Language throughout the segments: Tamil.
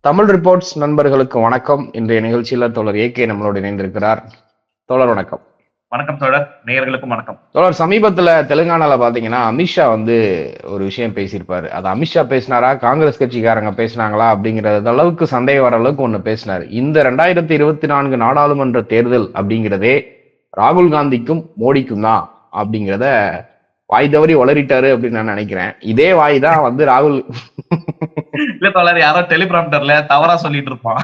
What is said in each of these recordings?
தமிழ் ரிப்போர்ட்ஸ் நண்பர்களுக்கு வணக்கம். இன்றைய நிகழ்ச்சியில தோழர் ஏகே நம்மளோடு இணைந்திருக்கிறார். தோழர் வணக்கம். வணக்கம் தோழர். நேயர்களுக்கும் வணக்கம். தோழர் சமீபத்துல தெலுங்கானால பாத்தீங்கன்னா அமித்ஷா வந்து ஒரு விஷயம் பேசியிருப்பாரு. அது அமித்ஷா பேசினாரா? காங்கிரஸ் கட்சிக்காரங்க பேசினாங்களா? அப்படிங்கறது அளவுக்கு சந்தேகம் வர அளவுக்கு ஒண்ணு பேசினாரு. இந்த ரெண்டாயிரத்தி இருபத்தி நான்கு நாடாளுமன்ற தேர்தல் அப்படிங்கிறதே ராகுல் காந்திக்கும் மோடிக்கும் தான் அப்படிங்கிறத வாய் தவறி வளரிட்டாரு அப்படின்னு நான் நினைக்கிறேன். இதே வாய் தான் வந்து ராகுல் இல்ல தோழர் யாரோ டெலிபிராம்டர்ல தவறா சொல்லிட்டு இருப்பான்.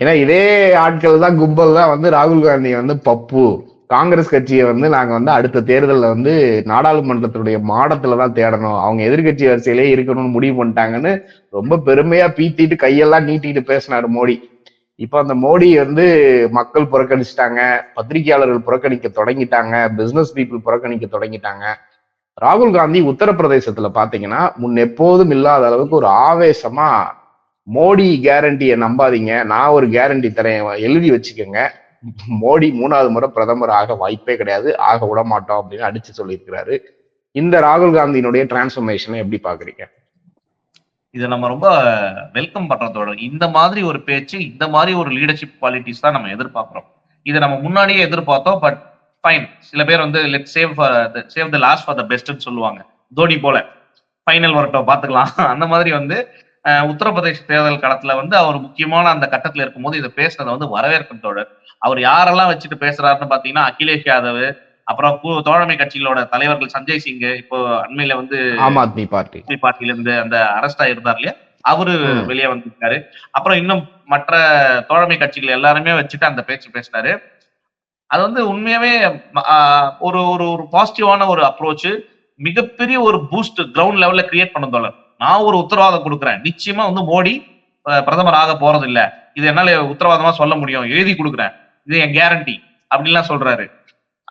ஏன்னா இதே ஆட்கள் தான் கும்பல் தான் வந்து ராகுல் காந்தி வந்து பப்பு. காங்கிரஸ் கட்சியை வந்து நாங்க வந்து அடுத்த தேர்தல்ல வந்து நாடாளுமன்றத்துடைய மாடத்துல தான் தேடணும். அவங்க எதிர்கட்சி வரிசையிலே இருக்கணும்னு முடிவு பண்ணிட்டாங்கன்னு ரொம்ப பெருமையா பீத்திட்டு கையெல்லாம் நீட்டிட்டு பேசினாரு மோடி. இப்ப அந்த மோடி வந்து மக்கள் புறக்கணிச்சிட்டாங்க பத்திரிகையாளர்கள் புறக்கணிக்க தொடங்கிட்டாங்க பிசினஸ் பீப்புள் புறக்கணிக்க தொடங்கிட்டாங்க. ராகுல் காந்தி உத்தரப்பிரதேசத்துல பாத்தீங்கன்னா முன் எப்போதும் இல்லாத அளவுக்கு ஒரு ஆவேசமா மோடி கேரண்டியை நம்பாதீங்க நான் ஒரு கேரண்டி தரேன் எழுதி வச்சுக்கோங்க. மோடி மூணாவது முறை பிரதமர் ஆக வாய்ப்பே கிடையாது ஆக விட மாட்டோம் அப்படின்னு அடிச்சு சொல்லியிருக்கிறாரு. இந்த ராகுல் காந்தியினுடைய டிரான்ஸ்ஃபர்மேஷனை எப்படி பாக்குறீங்க? இதை நம்ம ரொம்ப வெல்கம் பண்றதோட இந்த மாதிரி ஒரு பேச்சு இந்த மாதிரி ஒரு லீடர்ஷிப் குவாலிட்டிஸ் தான் நம்ம எதிர்பார்க்குறோம். இதை நம்ம முன்னாடியே எதிர்பார்த்தோம் பட் ஃபைன் சில பேர் வந்து let save save the last for the பெஸ்ட்னு சொல்லுவாங்க. தோனி போல. ஃபைனல் வரட்டும் பாத்துக்கலாம் அந்த மாதிரி வந்து உத்தரப்பிரதேஷ் உத்தரப்பிரதேச தேர்தல் களத்துல வந்து அவர் முக்கியமான அந்த கட்டத்துல இருக்கும்போது இதை பேசுனதை வந்து வரவேற்கும் தோழர். அவர் யாரெல்லாம் வச்சுட்டு பேசுறாருன்னு பாத்தீங்கன்னா அகிலேஷ் யாதவ் அப்புறம் தோழமை கட்சிகளோட தலைவர்கள் சஞ்சய் சிங் இப்போ அண்மையில வந்து ஆம் ஆத்மி பார்ட்டி. பார்ட்டில இருந்து அந்த அரஸ்டா இருந்தார் இல்லையா? அவரு. வெளியே வந்திருக்காரு. அப்புறம் இன்னும் மற்ற தோழமை கட்சிகள் எல்லாருமே வச்சுட்டு அந்த பேச்சு பேசினாரு. அது வந்து உண்மையாவே ஒரு ஒரு ஒரு பாசிட்டிவான ஒரு அப்ரோச் மிகப்பெரிய ஒரு பூஸ்ட் கிரவுண்ட் லெவல்ல கிரியேட் பண்ண தோழர். நான் ஒரு உத்தரவாதம் கொடுக்குறேன். நிச்சயமா வந்து மோடி பிரதமர் ஆக போறது இல்ல இது என்னால உத்தரவாதமா சொல்ல முடியும். எழுதி கொடுக்குறேன். இது என் கேரண்டி அப்படின்லாம் சொல்றாரு.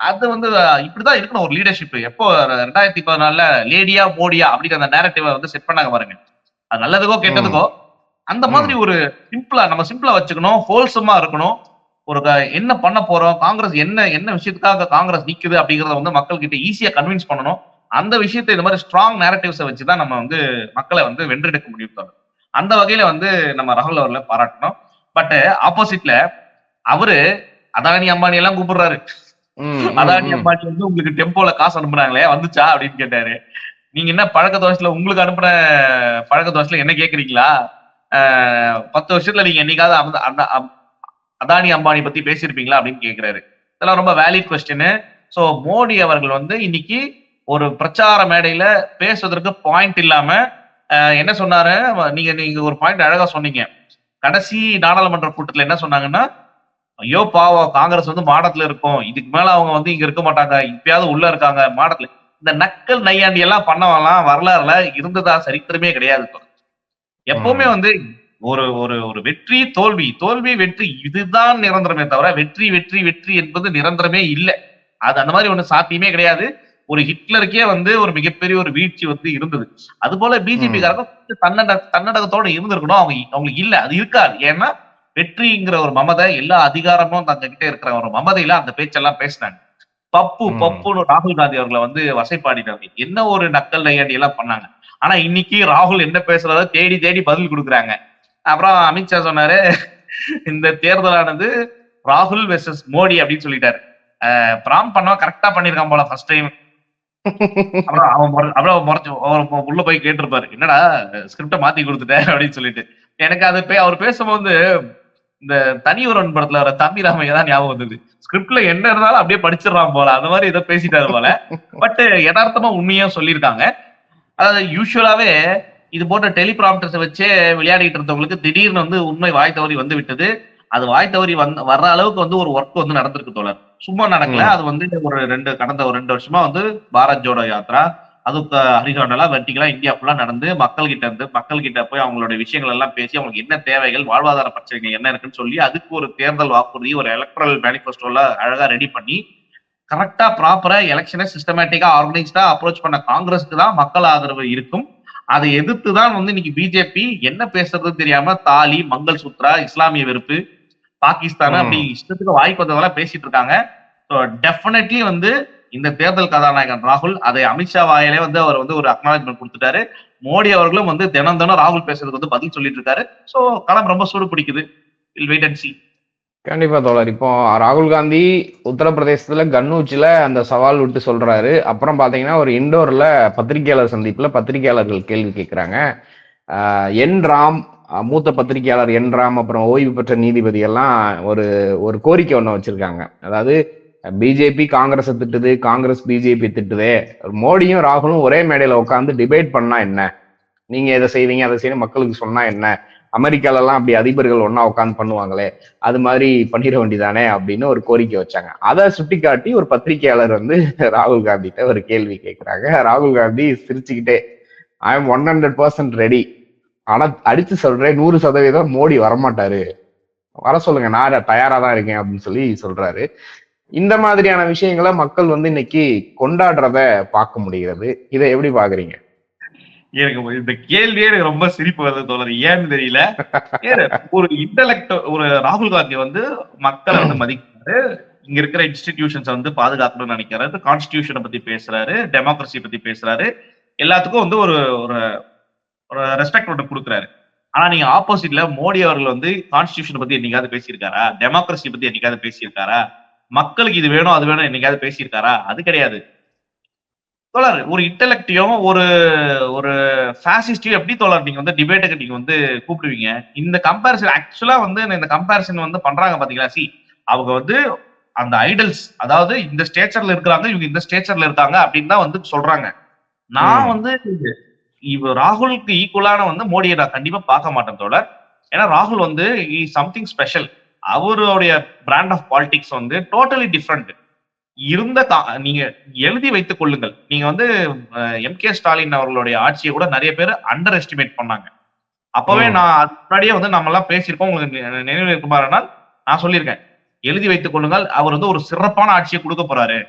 அது வந்து இப்படிதான் இருக்கணும் ஒரு லீடர்ஷிப் எப்போ ரெண்டாயிரத்தி பதினாலுல லேடியா மோடியா அப்படிங்கிற அந்த நேரட்டிவ வந்து செட் பண்ணாங்க பாருங்க. அது நல்லதுக்கோ கெட்டதுக்கோ அந்த மாதிரி ஒரு சிம்பிளா நம்ம சிம்பிளா வச்சுக்கணும் ஹோல்சமா இருக்கணும். ஒரு என்ன பண்ண போறோம் காங்கிரஸ் என்ன என்ன விஷயத்துக்காக காங்கிரஸ் நிக்குது அப்படிங்கறத வந்து மக்கள் கிட்ட ஈஸியா கன்வின்ஸ் பண்ணணும். அந்த விஷயத்தை இந்த மாதிரி ஸ்ட்ராங் நேரட்டிவ்ஸை வச்சுதான் நம்ம வந்து மக்களை வந்து வென்றெடுக்க முடியும். அந்த வகையில வந்து நம்ம ராகுல் அவர்களை பாராட்டணும். பட் ஆப்போசிட்ல அவரு அதானி அம்பானி எல்லாம் கூப்பிடுறாரு. அதானி. அம்பானி வந்து உங்களுக்கு டெம்போல காசு அனுப்புனாங்களே வந்துச்சா அப்படின்னு கேட்டாரு. நீங்க என்ன பழக்க தோசையில உங்களுக்கு அனுப்புன பழக்க தோசையில என்ன கேக்குறீங்களா? பத்து வருஷத்துல நீங்க என்னைக்காவது அதானி அம்பானி பத்தி பேசியிருப்பீங்களா அப்படின்னு கேக்குறாரு. இதெல்லாம் ரொம்ப வேலிட் கொஸ்டின் சோ மோடி அவர்கள் வந்து இன்னைக்கு ஒரு பிரச்சார மேடையில பேசுவதற்கு பாயிண்ட் இல்லாம என்ன சொன்னாரு? நீங்க நீங்க ஒரு பாயிண்ட் அழகா சொன்னீங்க. கடைசி நாடாளுமன்ற கூட்டத்துல என்ன சொன்னாங்கன்னா ஐயோ பாவம் காங்கிரஸ் வந்து மாடத்துல இருக்கும். இதுக்கு மேல அவங்க வந்து இங்க இருக்க மாட்டாங்க. இப்பயாவது உள்ள இருக்காங்க மாடத்துல. இந்த நக்கல் நையாண்டி எல்லாம் பண்ணவெல்லாம் வரலாறுல இருந்ததா சரித்திரமே கிடையாது எப்பவுமே வந்து ஒரு ஒரு ஒரு வெற்றி தோல்வி. தோல்வி வெற்றி இதுதான் நிரந்தரமே தவிர வெற்றி வெற்றி வெற்றி என்பது நிரந்தரமே இல்லை. அது அந்த மாதிரி ஒண்ணு சாத்தியமே கிடையாது. ஒரு ஹிட்லருக்கே வந்து ஒரு மிகப்பெரிய ஒரு வீழ்ச்சி வந்து இருந்தது. அது போல பிஜேபி காரங்க தன்னட தன்னடகத்தோட இருந்திருக்கணும். அவங்க அவங்களுக்கு இல்ல. அது இருக்காது. ஏன்னா வெற்றிங்கிற ஒரு மமதை எல்லா அதிகாரமும் தங்க கிட்ட இருக்கிற ஒரு மமதையில அந்த பேச்செல்லாம் பேசினாங்க. பப்பு. பப்புன்னு ராகுல் காந்தி அவர்களை வந்து வசைப்பாடினாங்க. என்ன ஒரு நக்கல் நையாண்டி எல்லாம் பண்ணாங்க. ஆனா இன்னைக்கு ராகுல் என்ன பேசுறதோ தேடி தேடி பதில் கொடுக்குறாங்க. அப்புறம் அமித்ஷா சொன்னாரு இந்த தேர்தலானது ராகுல் வெர்சஸ் மோடி அப்படின்னு சொல்லிட்டாரு. பிராம் பண்ணவன் கரெக்டா பண்ணிருக்கான் போல ஃபர்ஸ்ட் டைம் அப்புறம் அவன் அப்புறம் முறைச்சு உள்ள போய் கேட்டிருப்பாரு. என்னடா ஸ்கிரிப்ட மாத்தி கொடுத்துட்டேன் அப்படின்னு சொல்லிட்டு. எனக்கு அது பே- அவர் பேசும்போது இந்த தனி ஒருவன் படத்துல வர தம்பி ராமையா தான் ஞாபகம் வந்தது. ஸ்கிரிப்ட்ல என்ன இருந்தாலும் அப்படியே படிச்சிடறான் போல. அந்த மாதிரி ஏதோ பேசிட்டாரு போல. பட் யதார்த்தமா உண்மையா சொல்லியிருக்காங்க. அதாவது யூஸ்வலாவே இது போன்ற டெலிபிராம்டர்ஸ் வச்சே விளையாடிட்டு இருந்தவங்களுக்கு திடீர்னு வந்து உண்மை வாய் தவறி வந்து விட்டது. அது வாய் தவறி வந்து வர்ற அளவுக்கு வந்து ஒரு ஒர்க் வந்து நடந்திருக்கு தோழர். சும்மா நடக்கல. அது வந்து ஒரு ரெண்டு கடந்த ஒரு ரெண்டு வருஷமா வந்து பாரத் ஜோடோ யாத்ரா. அதுக்கு ஹரிகாண்டலா வெர்டிகலா இந்தியா ஃபுல்லா நடந்து மக்கள் கிட்ட இருந்து மக்கள் கிட்ட போய் அவங்களுடைய விஷயங்கள் எல்லாம் பேசி அவங்களுக்கு என்ன தேவைகள் வாழ்வாதார பிரச்சனைகள் என்ன இருக்குன்னு சொல்லி அதுக்கு ஒரு தேர்தல் வாக்குறுதி ஒரு எலக்ட்ரல் மேனிஃபெஸ்டோல அழகா ரெடி பண்ணி கரெக்டா ப்ராப்பரா எலெக்ஷனை சிஸ்டமேட்டிக்கா ஆர்கனைஸ்டா அப்ரோச் பண்ண காங்கிரஸ்க்கு தான் மக்கள் ஆதரவு இருக்கும் அதை எதிர்த்து தான் வந்து இன்னைக்கு பிஜேபி என்ன பேசுறதுன்னு தெரியாம தாலி மங்கள் சூத்ரா இஸ்லாமிய வெறுப்பு பாகிஸ்தான். அப்படி இஷ்டத்துக்கு வாய்ப்பு வந்ததெல்லாம் பேசிட்டு இருக்காங்க ஸோ டெஃபினெட்லி வந்து இந்த தேர்தல் கதாநாயகன் ராகுல் அதை அமித்ஷா வாயிலே வந்து அவர் வந்து ஒரு அக்னாலஜ்மெண்ட் கொடுத்துட்டாரு. மோடி அவர்களும் வந்து தினம் தினம் ராகுல் பேசுறதுக்கு வந்து பதில் சொல்லிட்டு இருக்காரு. சோ களம் ரொம்ப சூடு பிடிக்குது. வில் வெயிட் அண்ட் சி கண்டிப்பா தோழர். இப்போ ராகுல் காந்தி உத்தரப்பிரதேசத்துல கன்னூச்சில அந்த சவால் விட்டு சொல்றாரு. அப்புறம் பாத்தீங்கன்னா ஒரு இண்டோர்ல பத்திரிகையாளர் சந்திப்புல பத்திரிகையாளர்கள் கேள்வி கேட்கிறாங்க என் ராம் மூத்த பத்திரிகையாளர் என் ராம் அப்புறம் ஓய்வு பெற்ற நீதிபதி எல்லாம் ஒரு ஒரு கோரிக்கை ஒன்று வச்சிருக்காங்க. அதாவது பிஜேபி காங்கிரஸ் திட்டுது காங்கிரஸ் பிஜேபி திட்டுது. மோடியும் ராகுலும் ஒரே மேடையில உட்காந்து டிபேட் பண்ணா என்ன? நீங்க எதை செய்வீங்க அதை செய்ய மக்களுக்கு சொன்னா என்ன? அமெரிக்கால எல்லாம் அப்படி அதிபர்கள் ஒன்னா உட்காந்து பண்ணுவாங்களே அது மாதிரி பண்ணிட வேண்டிதானே அப்படின்னு ஒரு கோரிக்கை வச்சாங்க. அதை சுட்டிக்காட்டி ஒரு பத்திரிகையாளர் வந்து ராகுல் காந்திட்ட ஒரு கேள்வி கேட்கிறாங்க ராகுல் காந்தி சிரிச்சுக்கிட்டே I am one hundred percent ready ஆனா அடிச்சு சொல்றேன் நூறு சதவீதம் மோடி வரமாட்டாரு. வர சொல்லுங்க நான் தயாரா தான் இருக்கேன் அப்படின்னு சொல்லி சொல்றாரு. இந்த மாதிரியான விஷயங்களை மக்கள் வந்து இன்னைக்கு கொண்டாடுறத பார்க்க முடிகிறது. இதை எப்படி பாக்குறீங்க எனக்கு இந்த கேள்வியே எனக்கு ரொம்ப சிரிப்பு வருது தோணுது ஏன்னு தெரியல. ஒரு இன்டலெக்ட் ஒரு ராகுல் காந்தி வந்து மக்களை வந்து மதிக்கிறாரு. இங்க இருக்கிற இன்ஸ்டிடியூஷன்ஸ் வந்து பாதுகாக்கணும்னு நினைக்கிறாரு. கான்ஸ்டியூஷனை பத்தி பேசுறாரு. டெமோக்ரஸி பத்தி பேசுறாரு. எல்லாத்துக்கும் வந்து ஒரு ஒரு ஒரு ரெஸ்பெக்ட் ஒன்று கொடுக்குறாரு. ஆனா நீங்க ஆப்போசிட்ல மோடி அவர்கள் வந்து கான்ஸ்டிடியூஷனை பத்தி என்னைக்காவது பேசியிருக்காரா? டெமோக்ரஸி பத்தி என்னைக்காவது பேசியிருக்காரா? மக்களுக்கு இது வேணும் அது வேணும் என்னைக்காவது பேசியிருக்காரா? அது கிடையாது. தோழர் ஒரு இன்டலெக்டையும் ஒரு ஒரு ஃபேசிஸ்டையும் எப்படி தோழர் நீங்க வந்து டிபேட்டுக்கு நீங்க வந்து கூப்பிடுவீங்க? இந்த கம்பேரிசன் ஆக்சுவலா வந்து இந்த கம்பேரிசன் வந்து பண்றாங்க பாத்தீங்களா? சி அவங்க வந்து அந்த ஐடல்ஸ் அதாவது இந்த ஸ்டேச்சர்ல இருக்கிறாங்க இவங்க இந்த ஸ்டேச்சர்ல இருக்காங்க அப்படின்னு தான் வந்து சொல்றாங்க. நான். வந்து இவ ராகுலுக்கு ஈக்குவலான வந்து மோடியை நான் கண்டிப்பா பார்க்க மாட்டேன் தோழர். ஏன்னா ராகுல் வந்து சம்திங் ஸ்பெஷல் அவருடைய பிராண்ட் ஆஃப் பாலிடிக்ஸ் வந்து டோட்டலி டிஃப்ரெண்ட் இருந்த நீங்க எழுதி வைத்துக் கொள்ளுங்கள். நீங்க வந்து எம் கே ஸ்டாலின் அவர்களுடைய ஆட்சியை கூட நிறைய பேர் அண்டர் எஸ்டிமேட் பண்ணாங்க. அப்பவே. நான் அதுக்கு முன்னாடியே வந்து நம்ம எல்லாம் பேசியிருக்கோம் உங்களுக்கு நி- நினைவு இருக்குமானால் நான் சொல்லியிருக்கேன். எழுதி வைத்துக் கொள்ளுங்கள். அவர் வந்து ஒரு சிறப்பான ஆட்சியை கொடுக்க போறாரு.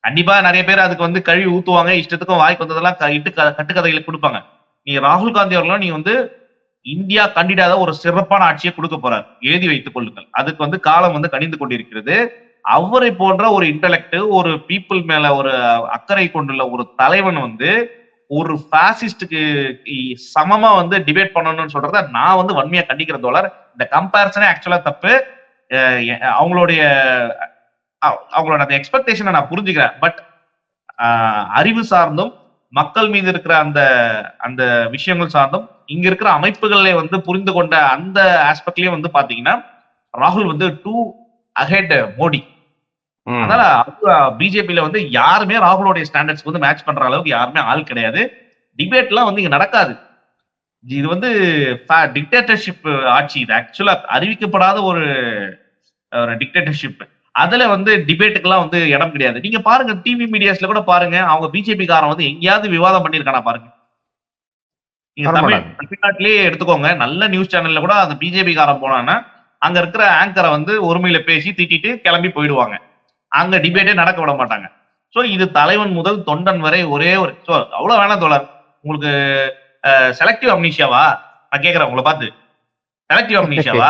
கண்டிப்பா நிறைய பேர் அதுக்கு வந்து கழுவி ஊத்துவாங்க. இஷ்டத்துக்கும் வாய்க்கு வந்ததெல்லாம் இட்டு க- கட்டுக்கதைகளை கொடுப்பாங்க. நீங்க ராகுல் காந்தி அவர்களும் நீங்க வந்து இந்தியா கண்டிடாத ஒரு சிறப்பான ஆட்சியை கொடுக்க போறார். எழுதி வைத்துக் கொள்ளுங்கள். அதுக்கு வந்து காலம் வந்து கணிந்து கொண்டிருக்கிறது. அவரை போன்ற ஒரு இன்டலெக்ட் ஒரு பீப்புள் மேல ஒரு அக்கறை கொண்டுள்ள ஒரு தலைவன் வந்து ஒரு பாசிஸ்டுக்கு சமமா வந்து டிபேட் பண்ணணும்னு சொல்றத நான் வந்து வன்மையா கண்டிக்கிற தோழர். இந்த கம்பேரிசனே ஆக்சுவலா தப்பு. அவங்களுடைய அவங்களோட அந்த எக்ஸ்பெக்டேஷனை நான் புரிஞ்சுக்கிறேன். பட் அறிவு சார்ந்தும் மக்கள் மீது இருக்கிற அந்த அந்த விஷயங்கள் சார்ந்தும் இங்க இருக்கிற அமைப்புகளை வந்து புரிந்து கொண்ட அந்த ஆஸ்பெக்ட்லயும் வந்து பாத்தீங்கன்னா ராகுல் வந்து டூ அஹெட் மோடி. அதனால பிஜேபியில வந்து யாருமே ராகுலோடைய ஸ்டாண்டர்ட்ஸ் வந்து மேட்ச் பண்ற அளவுக்கு யாருமே ஆள் கிடையாது. டிபேட்லாம் வந்து இங்க நடக்காது. இது வந்து டிக்டேட்டர்ஷிப் ஆட்சி. இது ஆக்சுவலா அறிவிக்கப்படாத ஒரு ஒரு டிக்டேட்டர்ஷிப் அதுல வந்து டிபேட்டுக்கெல்லாம் வந்து இடம் கிடையாது. நீங்க பாருங்க டிவி மீடியாஸ்ல கூட பாருங்க அவங்க பிஜேபி காரன் வந்து எங்கேயாவது விவாதம் பண்ணிருக்கானா பாருங்க. நீங்க தமிழ். தமிழ்நாட்டிலேயே எடுத்துக்கோங்க. நல்ல நியூஸ் சேனல்ல கூட அந்த பிஜேபி காரன் போனான்னா அங்க இருக்கிற ஆங்கரை வந்து ஒருமையில பேசி திட்டிட்டு கிளம்பி போயிடுவாங்க. அங்க டிபேட்டே நடக்க விட மாட்டாங்க. சோ இது தலைவன் முதல் தொண்டன் வரை ஒரே ஒரு சோ அவ்வளவு வேணாம் தோழர். உங்களுக்கு செலக்டிவ் அம்னீஷியாவா நான் கேக்குறேன் உங்களை பார்த்து. செலக்டிவ் அம்னீஷியாவா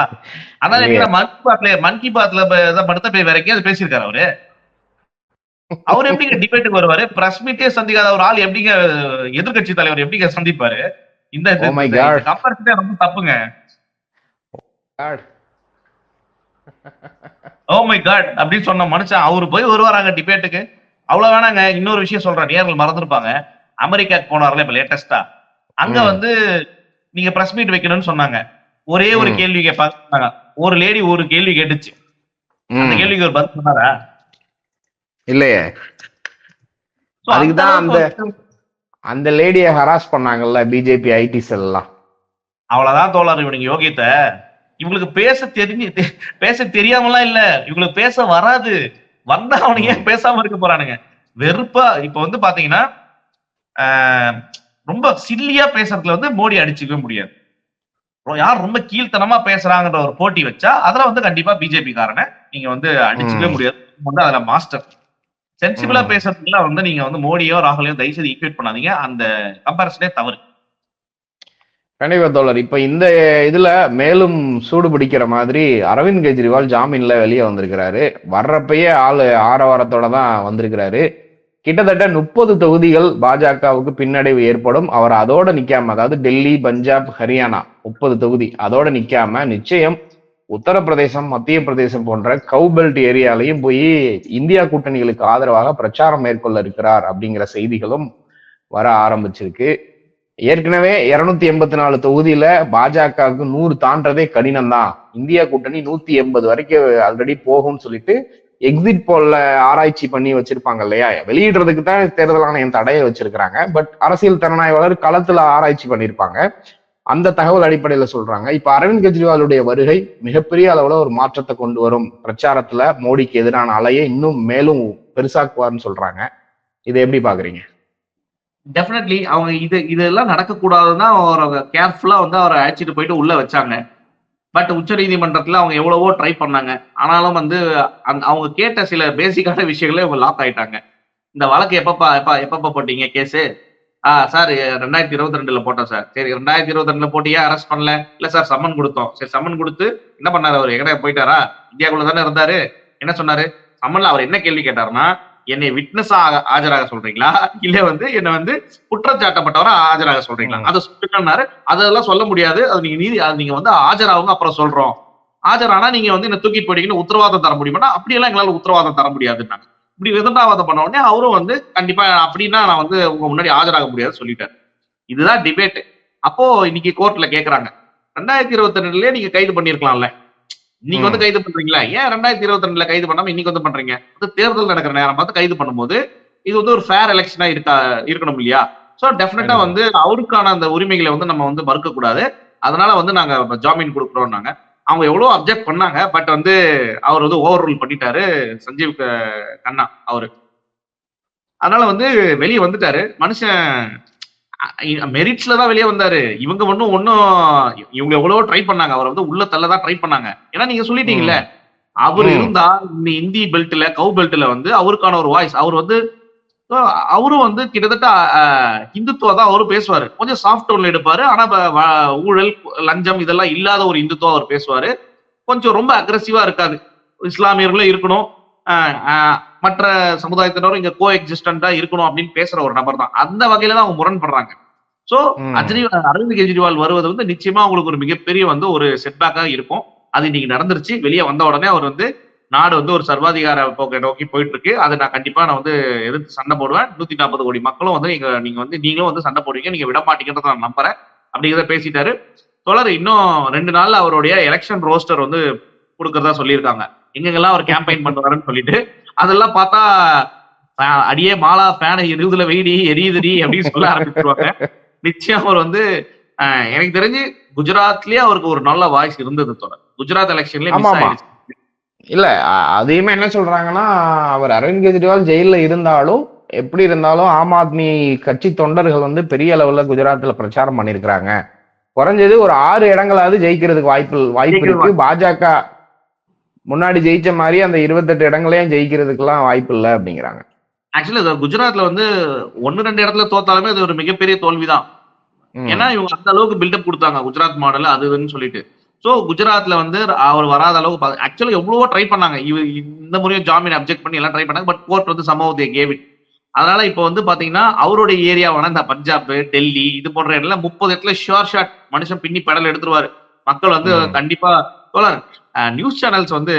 அதான் இல்லையே. நினைக்கிறேன் மன் கி பாத்ல மன் கி பாத்ல படுத்த போய் வேற எங்கேயாவது பேசியிருக்காரு அவரு. அவர் எப்படிங்க டிபேட்டுக்கு வருவாரு? பிரஸ் மீட்டே சந்திக்காத ஒரு ஆள் எப்படிங்க எதிர்க்கட்சி தலைவர் எப்படிங்க சந்திப்பாரு? இந்த Oh. கம்பேரிசனே ரொம்ப தப்புங்க. ஓ மை காட் அப்படின்னு சொன்ன மனுஷன் அவரு போய் வருவாராங்க டிபேட்டுக்கு அவ்வளவு வேணாங்க இன்னொரு விஷயம் சொல்றேன். நேர்கள் மறந்துருப்பாங்க. அமெரிக்காக்கு போனார்ல இப்ப லேட்டஸ்டா அங்க. வந்து நீங்க பிரஸ் மீட் வைக்கணும்னு சொன்னாங்க. ஒரே ஒரு. கேள்வி கேட்பாங்க ஒரு லேடி ஒரு கேள்வி கேட்டுச்சு. அந்த. கேள்விக்கு ஒரு பதில் சொன்னாரா? இல்லையே. So, அதுக்கு தான் அளவுக்கு அந்த- அந்த லேடிய ஹராஸ் பண்ணாங்கல்ல பிஜேபி ஐடி செல்லாம் அவ்வளவுதான் தோழர் இவனுங்க யோகியத்தை. இவங்களுக்கு பேச தெரிஞ்சு பேச தெரியாமலாம் இல்ல. இவங்களுக்கு பேச வராது. வந்தா அவனுங்க பேசாம இருக்க போறானுங்க. வெறுப்பா இப்ப வந்து பாத்தீங்கன்னா ரொம்ப சில்லியா பேசுறதுல வந்து மோடி அடிச்சுக்கவே முடியாது. யார் ரொம்ப கீழ்த்தனமா பேசுறாங்கன்ற ஒரு போட்டி வச்சா அதுல வந்து கண்டிப்பா பிஜேபி காரனை நீங்க வந்து அடிச்சுக்கவே. முடியாது. வந்து அதுல மாஸ்டர் சென்சிபிளா ம். பேசுறதுல வந்து நீங்க வந்து மோடியோ ராகுலையோ தயவு செய்து ஈக்குவேட் பண்ணாதீங்க. அந்த கம்பேரிசனே தவறு. கண்டிப்பா தோழர். இப்ப இந்த இதுல மேலும் சூடு பிடிக்கிற மாதிரி அரவிந்த் கெஜ்ரிவால் ஜாமீன்ல வெளியே வந்திருக்கிறாரு. வர்றப்பயே ஆளு ஆரவாரத்தோட தான் வந்திருக்கிறாரு. கிட்டத்தட்ட முப்பது தொகுதிகள் பாஜகவுக்கு பின்னடைவு ஏற்படும். அவர் அதோட நிக்காம அதாவது டெல்லி பஞ்சாப் ஹரியானா முப்பது தொகுதி அதோட நிக்காம நிச்சயம் உத்தரப்பிரதேசம் மத்திய பிரதேசம் போன்ற கவுபெல்ட் ஏரியாலையும் போய் இந்தியா கூட்டணிகளுக்கு ஆதரவாக பிரச்சாரம் மேற்கொள்ள இருக்கிறார் அப்படிங்கிற செய்திகளும் வர ஆரம்பிச்சிருக்கு. ஏற்கனவே இருநூத்தி எண்பத்தி நாலு தொகுதியில பாஜகவுக்கு நூறு தாண்டதே கடினம் தான் இந்தியா கூட்டணி நூத்தி எண்பது வரைக்கும் ஆல்ரெடி போகும்னு சொல்லிட்டு எக்ஸிட் போல்ல ஆராய்ச்சி பண்ணி வச்சிருப்பாங்க இல்லையா? வெளியிடுறதுக்கு தான் தேர்தல் ஆணையம் தடையை வச்சிருக்கிறாங்க. பட் அரசியல் திறனாய்வாளர் களத்துல ஆராய்ச்சி பண்ணியிருப்பாங்க. அந்த தகவல் அடிப்படையில சொல்றாங்க. இப்ப அரவிந்த் கெஜ்ரிவாலுடைய வருகை மிகப்பெரிய அளவுல ஒரு மாற்றத்தை கொண்டு வரும். பிரச்சாரத்துல மோடிக்கு எதிரான அலையை இன்னும் மேலும் பெருசாக்குவார்னு சொல்றாங்க. இதை எப்படி பாக்குறீங்க? டெஃபினெட்லி அவங்க இது இதெல்லாம் நடக்கக்கூடாதுன்னு அவரை கேர்ஃபுல்லா வந்து அவரை அழைச்சிட்டு போயிட்டு உள்ள வச்சாங்க. பட் உச்ச நீதிமன்றத்துல அவங்க எவ்வளவோ ட்ரை பண்ணாங்க. ஆனாலும் வந்து அந்த அவங்க கேட்ட சில பேசிக்கான விஷயங்களே இவங்க லாக் ஆயிட்டாங்க. இந்த வழக்கு எப்பப்பா எப்ப எப்பப்ப போட்டீங்க கேஸு ஆ சார் ரெண்டாயிரத்தி இருபத்தி ரெண்டுல போட்டோம் சார் சரி ரெண்டாயிரத்தி இருபத்தி ரெண்டுல போட்டு ஏன் அரெஸ்ட் பண்ணல? இல்ல சார் சம்மன் கொடுத்தோம். சரி சம்மன் கொடுத்து என்ன பண்ணாரு அவர்? எங்கடா போயிட்டாரா? இந்தியாக்குள்ள தானே இருந்தாரு? என்ன சொன்னாரு? சம்மன்ல அவர் என்ன கேள்வி கேட்டாருன்னா என்னை விட்னஸா ஆஜராக சொல்றீங்களா? இல்ல வந்து என்ன வந்து குற்றச்சாட்டப்பட்டவரை ஆஜராக சொல்றீங்களா. அதை சொல்லுங்கன்னாரு அதெல்லாம் சொல்ல முடியாது. அது நீங்க நீதி நீங்க வந்து ஆஜராகுங்க அப்புறம் சொல்றோம். ஆஜரானா நீங்க வந்து என்ன தூக்கிட்டு போயிட்டீங்கன்னு உத்தரவாதம் தர முடியுமா அப்படியெல்லாம் எங்களால உத்தரவாதம் தர முடியாதுன்னாங்க. இப்படி விதண்டாவாதம் பண்ண உடனே அவரும் வந்து கண்டிப்பா அப்படின்னா நான் வந்து உங்க முன்னாடி ஆஜராக முடியாது சொல்லிட்டாரு. இதுதான் டிபேட் அப்போ இன்னைக்கு கோர்ட்ல கேக்குறாங்க. ரெண்டாயிரத்தி இருபத்தி ரெண்டுலயே நீங்க கைது பண்ணிருக்கலாம்ல இன்னைக்கு வந்து கைது பண்றீங்களா? ஏன் ரெண்டாயிரத்தி இருபத்தி ரெண்டுல கைது பண்ணாம இன்னைக்கு வந்து பண்றீங்க? வந்து தேர்தல் நடக்கிற நேரம் பார்த்து கைது பண்ணும்போது இது வந்து ஒரு ஃபேர் எலெக்ஷனா இருக்கா இருக்கணும் இல்லையா? சோ டெஃபினட்டா. வந்து அவருக்கான அந்த உரிமைகளை வந்து நம்ம வந்து மறுக்க கூடாது. அதனால வந்து நாங்க ஜாமீன் கொடுக்குறோம்னாங்க அவங்க எவ்வளவு அப்செக்ட் பண்ணாங்க பட் வந்து அவர் வந்து ஓவர் ரூல் பண்ணிட்டாரு சஞ்சீவ் கண்ணா அவரு. அதனால வந்து வெளியே வந்துட்டாரு. மனுஷன் மெரிட்ஸ்ல தான் வெளியே வந்தாரு. இவங்க ஒன்னும் ஒன்னும் இவங்க எவ்வளவோ ட்ரை பண்ணாங்க. அவர் வந்து உள்ள தள்ள தான் ட்ரை பண்ணாங்க. ஏன்னா நீங்க சொல்லிட்டீங்கல்ல அவர். இருந்தா இந்த இந்தி பெல்ட்ல கவு பெல்ட்ல வந்து அவருக்கான ஒரு வாய்ஸ் அவர் வந்து அவரும் வந்து கிட்டத்தட்ட இந்துத்துவா தான் அவரும் பேசுவாரு. கொஞ்சம் சாஃப்ட் டோன்ல எடுப்பாரு. ஆனா ஊழல் லஞ்சம் இதெல்லாம் இல்லாத ஒரு இந்துத்துவா அவர் பேசுவாரு. கொஞ்சம் ரொம்ப அக்ரஸிவா இருக்காது. இஸ்லாமியர்களும் இருக்கணும். மற்ற சமுதாயத்தினரும் இங்க கோ எக்ஸிஸ்டண்டா இருக்கணும் அப்படின்னு பேசுற ஒரு நபர் தான் அந்த வகையில தான் அவங்க முரண்படுறாங்க. சோ. அஜ்ரி அரவிந்த் கெஜ்ரிவால் வருவது வந்து நிச்சயமா அவங்களுக்கு ஒரு மிகப்பெரிய வந்து ஒரு செட்பேக்கா இருக்கும். அது இன்னைக்கு நடந்துருச்சு. வெளியே வந்த உடனே அவர் வந்து நாடு வந்து ஒரு சர்வாதிகார போக்கை நோக்கி போயிட்டு இருக்கு அதை நான் கண்டிப்பா நான் வந்து எதிர்த்து சண்டை போடுவேன். நூத்தி நாற்பது கோடி மக்களும் வந்து நீங்க நீங்க வந்து நீங்களும் வந்து சண்டை போடுவீங்க. நீங்க விட மாட்டீங்கன்றத நான் நம்புறேன். அப்படிங்கிறத பேசிட்டாரு. தொடர் இன்னும் ரெண்டு நாள்ல அவருடைய எலெக்ஷன் ரோஸ்டர் வந்து கொடுக்கறதா சொல்லியிருக்காங்க. எங்கெங்கெல்லாம் அவர் கேம்பெயின் பண்ணுவாருன்னு சொல்லிட்டு. அதெல்லாம் பார்த்தா அடியே மாலா ஃபேனை எரியுதுல வெயிடி எரியுதுடி அப்படின்னு சொல்ல ஆரம்பிச்சிருவாங்க. நிச்சயம் அவர் வந்து எனக்கு தெரிஞ்சு குஜராத்லயே அவருக்கு ஒரு நல்ல வாய்ஸ் இருந்தது தொடர். குஜராத் எலெக்ஷன்லயே மிஸ். ஆயிடுச்சு. இல்ல அதையுமே என்ன சொல்றாங்கன்னா அவர் அரவிந்த் கெஜ்ரிவால் ஜெயில்ல இருந்தாலும் எப்படி இருந்தாலும் ஆம் ஆத்மி கட்சி தொண்டர்கள் வந்து பெரிய அளவுல குஜராத்ல பிரச்சாரம் பண்ணிருக்கிறாங்க. குறைஞ்சது ஒரு ஆறு இடங்களாவது ஜெயிக்கிறதுக்கு வாய்ப்பு வாய்ப்பு இருக்கு. பாஜக முன்னாடி ஜெயிச்ச மாதிரி அந்த இருபத்தெட்டு இடங்களையும் ஜெயிக்கிறதுக்கெல்லாம் வாய்ப்பு இல்லை அப்படிங்கிறாங்க. ஆக்சுவலி குஜராத்ல வந்து ஒன்னு ரெண்டு இடத்துல தோத்தாலுமே அது ஒரு மிகப்பெரிய தோல்விதான். ஏன்னா இவங்க அந்த அளவுக்கு பில்டப் கொடுத்தாங்க குஜராத் மாடல் அது இதுன்னு சொல்லிட்டு. சோ குஜராத்ல வந்து அவர் வராத அளவுக்கு ஆக்சுவலி எவ்வளவோ ட்ரை பண்ணாங்க. இவ இந்த முறையும் ஜாமீன் அப்செக்ட் பண்ணி எல்லாம் ட்ரை பண்ணாங்க. பட் கோர்ட் வந்து சம்பவத்தை கேவிட் அதனால இப்போ வந்து பாத்தீங்கன்னா அவருடைய ஏரியாவான இந்த பஞ்சாப் டெல்லி இது போன்ற இடத்துல முப்பது இடத்துல ஷுவர் ஷாட் மனுஷன் பின்னி பெடல் எடுத்துருவாரு. மக்கள் வந்து. கண்டிப்பா தோழர் நியூஸ் சேனல்ஸ் வந்து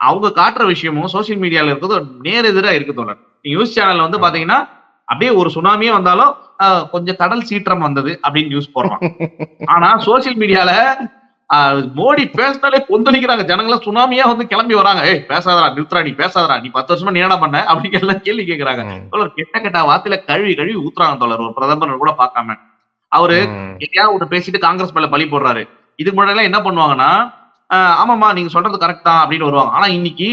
அவங்க காட்டுற விஷயமும் சோசியல் மீடியால இருக்கிறது நேர் எதிரா இருக்கு தோழர். நியூஸ் சேனல்ல வந்து பாத்தீங்கன்னா அப்படியே ஒரு சுனாமியே வந்தாலும் கொஞ்சம் கடல் சீற்றம் வந்தது அப்படின்னு நியூஸ் போடுறான் ஆனா சோசியல் மீடியால மோடி பேசினாலே கொந்தளிக்கிறாங்க. ஜனங்கள சுனாமியா வந்து கிளம்பி வராங்க. ஏய் பேசாதடா நிறுத்துறா நீ பேசாதடா நீ பத்து வருஷமா நீ என்ன பண்ண? அப்படின்னு எல்லாம் கேள்வி கேக்குறாங்க. தோழர் கெட்ட கெட்ட வார்த்தையில கழுவி கழுவி ஊத்துறாங்க தோழர். ஒரு பிரதமர் கூட பார்க்காம. அவரு. எங்கேயாவது ஒண்ணு பேசிட்டு காங்கிரஸ் மேல பழி போடுறாரு. இதுக்கு முன்னாடி எல்லாம் என்ன பண்ணுவாங்கன்னா ஆமாமா நீங்க சொல்றது கரெக்ட் தான் அப்படின்னு வருவாங்க. ஆனா இன்னைக்கு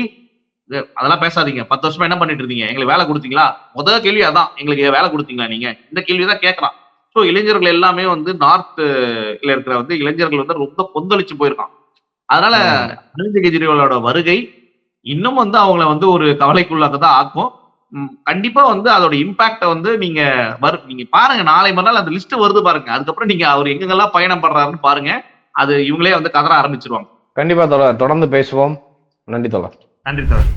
அதெல்லாம் பேசாதீங்க. பத்து வருஷமா என்ன பண்ணிட்டு இருந்தீங்க? எங்களுக்கு வேலை கொடுத்தீங்களா? முதல் கேள்வி அதான். எங்களுக்கு வேலை கொடுத்தீங்களா நீங்க? இந்த கேள்விதான் கேட்கறான் சோ இளைஞர்கள் எல்லாமே வந்து நார்த் இருக்கிற வந்து இளைஞர்கள் வந்து ரொம்ப கொந்தளிச்சு போயிருக்கான் அதனால அரவிந்த் கெஜ்ரிவாலோட வருகை இன்னும் வந்து அவங்கள வந்து ஒரு கவலைக்குள்ளாக தான் ஆக்கும் கண்டிப்பா வந்து அதோட இம்பாக்ட வந்து நீங்க வரு நீங்க பாருங்க. நாளை மறுநாள் அந்த லிஸ்ட் வருது பாருங்க. அதுக்கப்புறம் நீங்க அவர் எங்கெங்கெல்லாம் பயணம் பண்றாருன்னு பாருங்க. அது இவங்களே வந்து கதற ஆரம்பிச்சிருவாங்க. கண்டிப்பா தொடர்ந்து பேசுவோம். நன்றி தோழர். நன்றி சார்